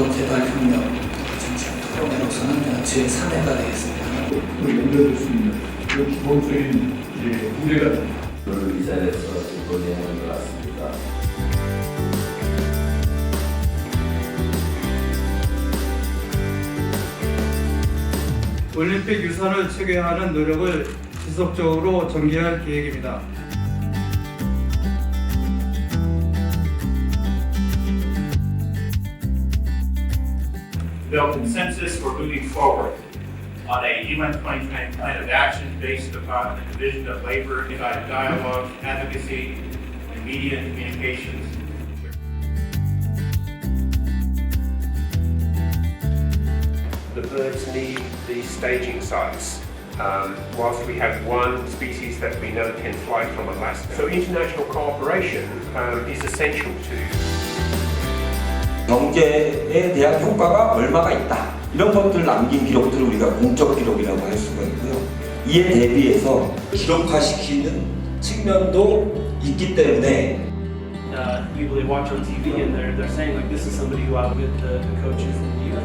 공동 개발 협력 정책으로서는 제 3회가 되겠습니다. 연결될 수 있는 기본적인 문제가 오늘 이 자리에서 논의하는 것 같습니다. 올림픽 유산을 체계하는 노력을 지속적으로 전개할 계획입니다. Build consensus for moving forward on a UN 2020 plan of action based upon the division of labor, unified dialogue, advocacy, and media and communications. The birds need these staging sites. Um, whilst we have one species that we know can fly from Alaska. So international cooperation um, is essential to 경제에 대한 효과가 얼마가 있다. 이런 것들 남긴 기록들을 우리가 공적 기록이라고 할 수가 있고요. 이에 대비해서 기록화시키는 측면도 있기 때문에 uh, people they watch on TV and they're, they're saying like this is somebody who out with the, the coaches and the youth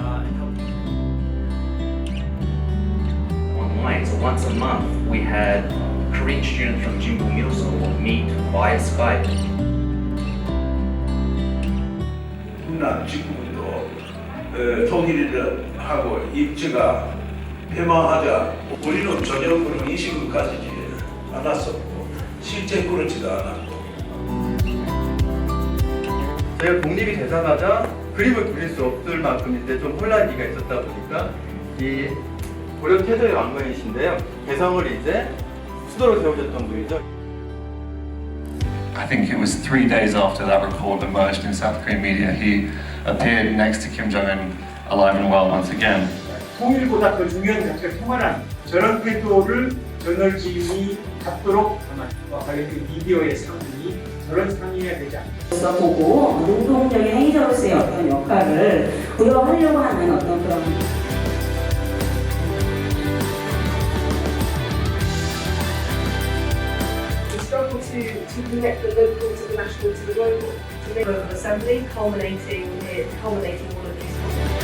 uh, and help online. So once a month, we had Korean students from Jinbu Middle School meet via Skype. 훈남 직후부터 어, 통일을 하고 입지가 폐마하자 우리는 전혀 그런 인식을 가지지 않았었고 실제 그렇지도 않았고 저희가 독립이 되자마자 그림을 그릴 수 없을 만큼인데 좀 혼란기가 있었다 보니까 이 고려 태조의 왕건이신데요. 개성을 이제 수도로 세우셨던 분이죠. I think it was three days after that report emerged in South Korean media, he appeared next to Kim Jong un alive and well once again. 통일보다 더 중요한 자체가 통화란 저런 태도를 저널짐이 갖도록 하는 과연 그 미디어의 상이 저런 상이어야 되지. 서 보고 능동적인 행위자로서의 어떤 역할을 부여하려고 하는 어떤 그런 to connect the local to the national to the global. To the Assembly, culminating, culminating all of these.